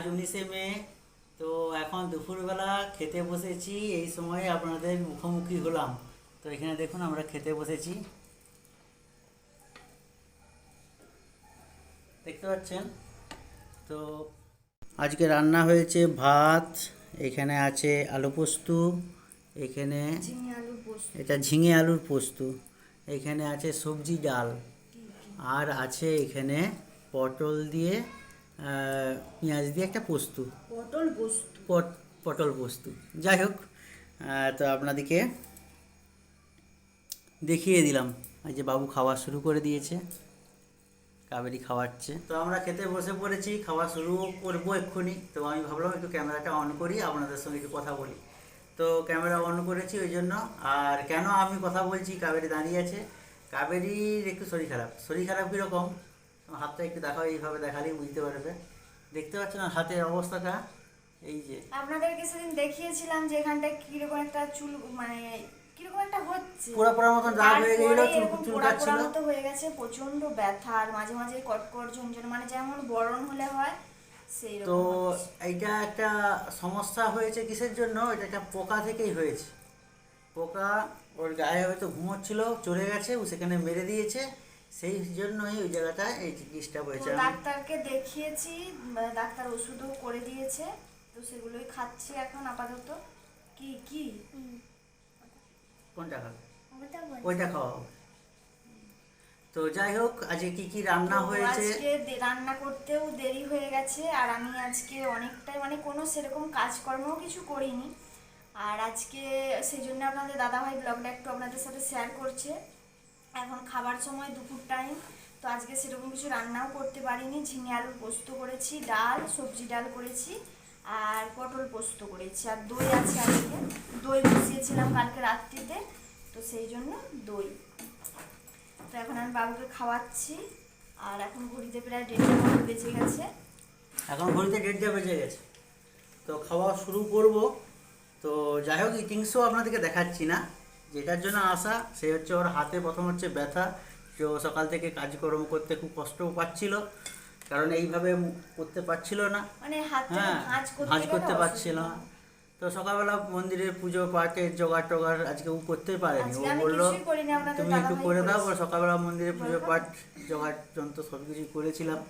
আজ উনিশে মে তো এখন দুপুরবেলা খেতে বসেছি এই সময় আপনাদের মুখোমুখি হলাম। তো এখানে দেখুন আমরা খেতে বসেছি। দেখতে পাচ্ছেন? তো আজকে রান্না হয়েছে ভাত এখানে আছে আলু পোস্ত এখানে এটা ঝিঙে আলুর পোস্ত এখানে আছে সবজি ডাল আর আছে এখানে পটল দিয়ে পেঁয়াজ দিয়ে একটা পোস্ত। পটল পোস্ত। পট পটল পোস্ত। যাই হোক তো আপনাদেরকে দেখিয়ে দিলাম। এই যে বাবু খাওয়া শুরু করে দিয়েছে কাবেরি খাওয়াচ্ছে। তো আমরা খেতে বসে পড়েছি খাওয়া শুরু করব এক্ষুনি। তো আমি ভাবলাম একটু ক্যামেরাটা অন করি আপনাদের সঙ্গে একটু কথা বলি। তো ক্যামেরা অন করেছি ওই জন্য। আর কেন আমি কথা বলছি কাবেরি দাঁড়িয়ে আছে। কাবেরির একটু শরীর খারাপ। শরীর খারাপ কীরকম? হাতটা একটু দেখাও এইভাবে দেখালেই বুঝতে পারবে। দেখতে পাচ্ছ না হাতের অবস্থাটা? এই যে। আপনাদের কিছুদিন দেখিয়েছিলাম যে এখানটা কীরকম একটা চুল মানে কীরকম একটা হচ্ছে। পোড়া পোড়ার মতন দাগ হয়ে গেছিল চুল চুল পোড়া পোড়া মতো হয়ে গেছে প্রচণ্ড ব্যথা আর মাঝে মাঝে কটকট ঝনঝন মানে যেমন বরণ হলে হয় সেই তো এইটা একটা সমস্যা হয়েছে কিসের জন্য? এটা একটা পোকা থেকেই হয়েছে। পোকা ওর গায়ে হয়তো ঘুমোচ্ছিল চলে গেছে ও সেখানে মেরে দিয়েছে। সেই জন্যই ওই জায়গাটায় এই ডিস্টার্ব হয়েছে। ডাক্তারকে দেখিয়েছি ডাক্তার ওষুধও করে দিয়েছে তো সেগুলোই খাচ্ছি এখন আপাতত। কি কি? কোনটা খাবে? ওইটা খাওয়া হবে। তো যাই হোক আজকে কি কি রান্না হয়েছে? আজকে রান্না করতেও দেরি হয়ে গেছে আর আমি আজকে অনেকটাই মানে কোনো সেরকম কাজকর্মও কিছু করিনি। আর আজকে সেই জন্য আপনাদের দাদাভাই ব্লগটা একটু আপনাদের সাথে শেয়ার করছে। এখন খাবার সময়, দুপুর টাইম তো আজকে সেরকম কিছু রান্নাও করতে পারিনি। ঝিঙে আলু পোস্ত করেছি, ডাল, সবজি ডাল করেছি, আর পটল পোস্ত করেছি। আর দই আছে আজকে। দই বসিয়েছিলাম কালকে রাত্রিতে, তো সেই জন্য দই। তো এখন আমি বাবুকে খাওয়াচ্ছি। আর এখন ঘড়িতে প্রায় দেড়টার মতো বেজে গেছে। এখন ঘড়িতে দেড়টা বেজে গেছে। তো খাওয়া শুরু করব। তো যাই হোক ইটিংসও আপনাদেরকে দেখাচ্ছি না। যেটার জন্য আসা সে হচ্ছে ওর হাতে প্রথম হচ্ছে ব্যথা। যে ও সকাল থেকে কাজকর্ম করতে খুব কষ্টও পাচ্ছিল কারণ এইভাবে করতে পারছিল না। মানে হ্যাঁ ভাঁজ করতে পারছিল না। তো সকালবেলা মন্দিরে পুজো পাঠের জোগাড় টোগাড় আজকে ও করতে পারেনি। ও বলল তুমি একটু করে দাও। সকালবেলা মন্দিরে পুজো পাঠ জোগাড় যন্ত্র সব কিছুই করেছিলাম।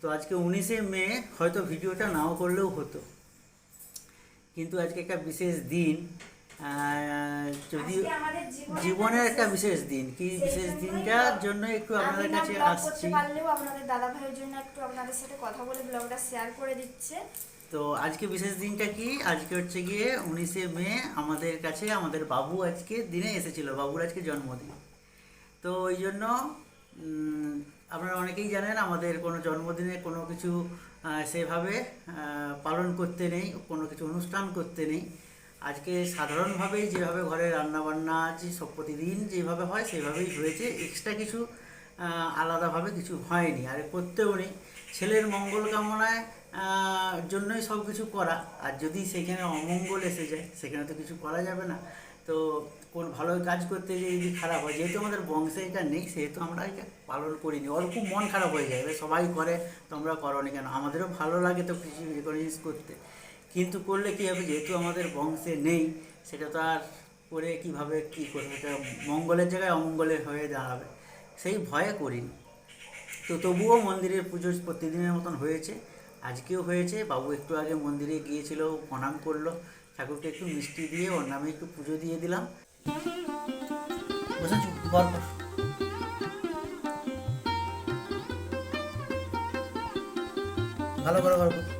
তো আজকে উনিশে মে হয়তো ভিডিওটা নাও করলেও হতো। কিন্তু আজকে একটা বিশেষ দিন যদি জীবনের একটা বিশেষ দিন কি বিশেষ দিনটার জন্য একটু আপনাদের কাছে আসছি। পারলেও আপনাদের দাদা ভাইয়ের জন্য একটু আপনাদের সাথে কথা বলে ব্লগটা শেয়ার করে দিচ্ছে। তো আজকে বিশেষ দিনটা কি? আজকে হচ্ছে গিয়ে উনিশে মে আমাদের কাছে আমাদের বাবু আজকে দিনে এসেছিল বাবুর আজকে জন্মদিন। তো ওই জন্য আপনারা অনেকেই জানেন আমাদের কোনো জন্মদিনে কোনো কিছু সেভাবে পালন করতে নেই কোনো কিছু অনুষ্ঠান করতে নেই। আজকে সাধারণভাবেই যেভাবে ঘরে রান্নাবান্না যে সব প্রতিদিন যেভাবে হয়, সেভাবেই হয়েছে। এক্সট্রা কিছু আলাদাভাবে কিছু হয়নি, আর করতেও নেই। ছেলের মঙ্গল কামনায় জন্যই সব কিছু করা। আর যদি সেখানে অমঙ্গল এসে যায়, সেখানে তো কিছু করা যাবে না। তো কোন ভালো কাজ করতে গিয়ে যদি খারাপ হয়, যেহেতু আমাদের বংশে এটা নেই, সেহেতু আমরা এটা পালন করিনি। ওর খুব মন খারাপ হয়ে যায় সবাই করে, তোমরা করনি কেন? আমাদেরও ভালো লাগে তো কিছু জিনিস করতে। কিন্তু করলে কী হবে? যেহেতু আমাদের বংশে নেই, সেটা তো আর করে কীভাবে কী করবে এটা মঙ্গলের জায়গায় অমঙ্গলের হয়ে দাঁড়াবে। সেই ভয়ে করিনি। তো তবুও মন্দিরের পুজো প্রতিদিনের মতন হয়েছে। আজকেও হয়েছে। বাবু একটু আগে মন্দিরে গিয়েছিল, প্রণাম করল। ঠাকুরকে একটু মিষ্টি দিয়ে ওর নামে একটু পুজো দিয়ে দিলাম। বুঝেছ গল্প ভালো করে গল্প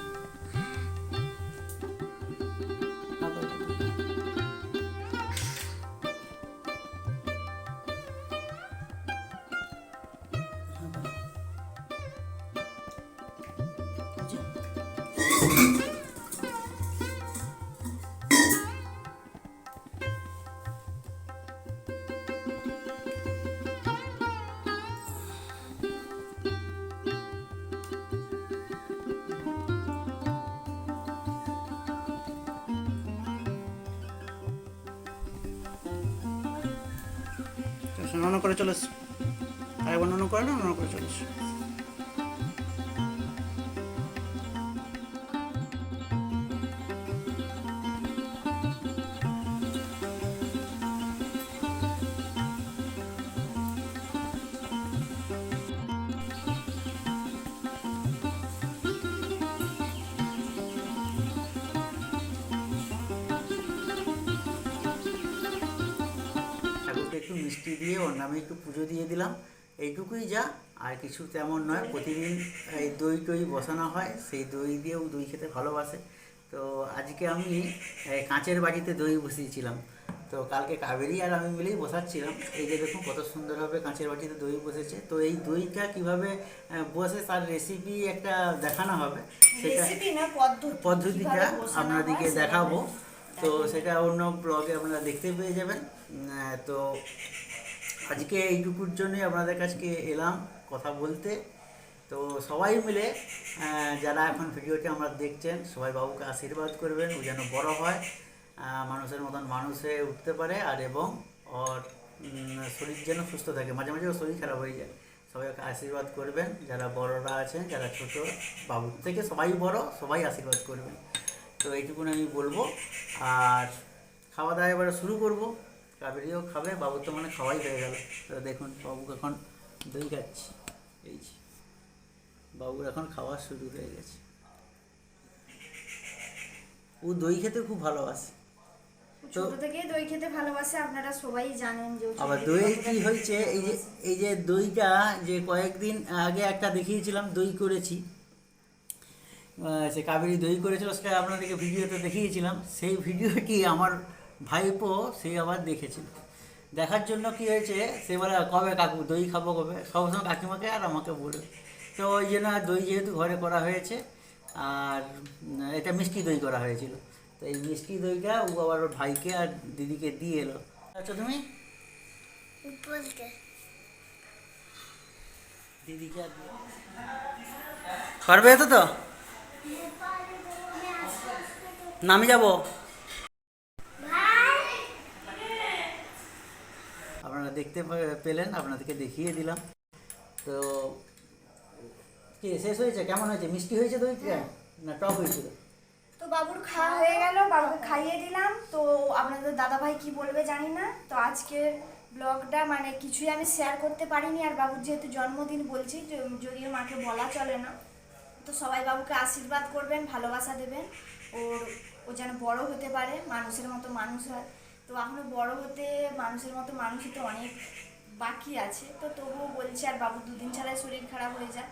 অন্য করে চলে এসো আরেকবার অন্য করে না অন্য করে চলে এসো মিষ্টি দিয়ে ওর নামে একটু পুজো দিয়ে দিলাম। এইটুকুই যা আর কিছু তেমন নয়। প্রতিদিন এই দই টই বসানো হয় সেই দই দিয়েও দই খেতে ভালোবাসে। তো আজকে আমি কাঁচের বাটিতে দই বসিয়েছিলাম। তো কালকে কাবেরি আর আমি মিলেই বসাচ্ছিলাম। এই যে দেখুন কত সুন্দরভাবে কাঁচের বাটিতে দই বসেছে। তো এই দইটা কীভাবে বসে তার রেসিপি একটা দেখানো হবে। সেটা পদ্ধতি পদ্ধতিটা আপনাদেরকে দেখাবো। তো সেটা অন্য ব্লগে আপনারা দেখতে পেয়ে যাবেন। তো আজকে এইটুকুর জন্যই আপনাদের কাছকে এলাম কথা বলতে। তো সবাই মিলে যারা এখন ভিডিওটি আমরা দেখছেন, সবাই বাবুকে আশীর্বাদ করবেন, ও যেন বড় হয় মানুষের মতন মানুষে উঠতে পারে আর এবং ওর শরীর যেন সুস্থ থাকে। মাঝে মাঝে শরীর খারাপ হয়ে যায়। সবাই ওকে আশীর্বাদ করবেন। যারা বড়রা আছেন, যারা ছোট বাবু থেকে সবাই বড়, সবাই আশীর্বাদ করবেন। তো এইটুকুন আমি বলব। আর খাওয়া দাওয়া এবারে শুরু করব। কাবেরিও খাবে বাবু তো মানে খাওয়াই হয়ে গেল তো দেখুন বাবু এখন দই খাচ্ছি। এই যে বাবুর এখন খাওয়া শুরু হয়ে গেছে। ও দই খেতে খুব ভালোবাসে। ছোট থেকেই দই খেতে ভালোবাসে আপনারা সবাই জানেন যে আবার থেকে দই কি হয়েছে? এই যে এই যে দইটা যে কয়েকদিন আগে একটা দেখিয়েছিলাম দই করেছি। সে কাবেরি দই করেছিল সেটা আপনাদেরকে ভিডিওতে দেখিয়েছিলাম। সেই ভিডিওটি আমার ভাইপো সেই আবার দেখেছিল। দেখার জন্য কি হয়েছে সে বলে কবে কাকু? দই খাব কবে? সবসময় কাকিমাকে আর আমাকে বলে। তো ওই জন্য দই যেহেতু ঘরে করা হয়েছে আর এটা মিষ্টি দই করা হয়েছিল। তো এই মিষ্টি দইটা ও আবার ওর ভাইকে আর দিদিকে দিয়ে এলো। আচ্ছা তুমি? দিদিকে পারবে তো তো না আমি যাব? আপনারা দেখতে পেলেন আপনাদেরকে দেখিয়ে দিলাম। তো কি শেষ হয়েছে? কেমন হয়েছে? মিষ্টি হয়েছে দইটা না টক হয়েছিল? তো বাবুর খাওয়া হয়ে গেল বাবুকে খাইয়ে দিলাম। তো আপনাদের দাদা ভাই কি বলবে জানি না। তো আজকের ব্লগটা মানে কিছুই আমি শেয়ার করতে পারিনি। আর বাবুর যেহেতু জন্মদিন বলছি যদিও মাকে বলা চলে না। তো সবাই বাবুকে আশীর্বাদ করবেন ভালোবাসা দেবেন। ওর ও যেন বড় হতে পারে মানুষের মতো মানুষ হয়। তো এখনও বড় হতে মানুষের মতো মানুষই তো অনেক বাকি আছে। তো তবুও বলছি আর বাবু দুদিন ছাড়াই শরীর খারাপ হয়ে যায়।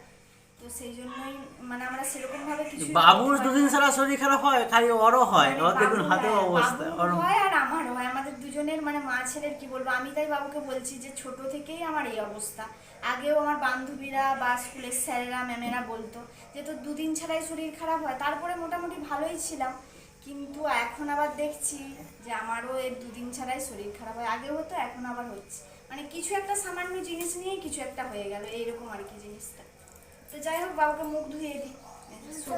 তো সেই জন্যই মানে আমরা সেরকম ভাবে কিছু বাবুর দুদিন ছাড়া শরীর খারাপ হয় খালি ওরও হয়। ওর দেখুন হাতেও অবস্থা ওর হয় আর আমারও হয়। আমাদের দুজনের মানে মা ছেলের কি বলব আমি তাই বাবুকে বলছি যে ছোট থেকেই আমার এই অবস্থা। আগেও আমার বান্ধবীরা বা স্কুলের স্যারেরা ম্যামেরা বলতো যে তোর দুদিন ছাড়াই শরীর খারাপ হয়। তারপরে মোটামুটি ভালোই ছিলাম। কিন্তু এখন আবার দেখছি যে আমারও এর দুদিন ছাড়াই শরীর খারাপ হয়। আগে হতো এখন আবার হচ্ছে। মানে কিছু একটা সামান্য জিনিস নিয়েই কিছু একটা হয়ে গেল এইরকম আর কি জিনিসটা। তো যাই হোক বাবুকে মুখ ধুয়ে দিই।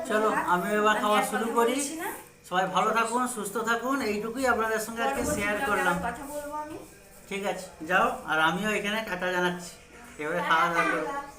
চলো আমি এবার খাওয়া শুরু করি। না। সবাই ভালো থাকুন সুস্থ থাকুন এইটুকুই আপনাদের সঙ্গে আজকে শেয়ার করলাম। কথা বলব আমি। ঠিক আছে যাও আর আমিও এখানে টাটা জানাচ্ছি। এবারে খাওয়া দাওয়া টাটা।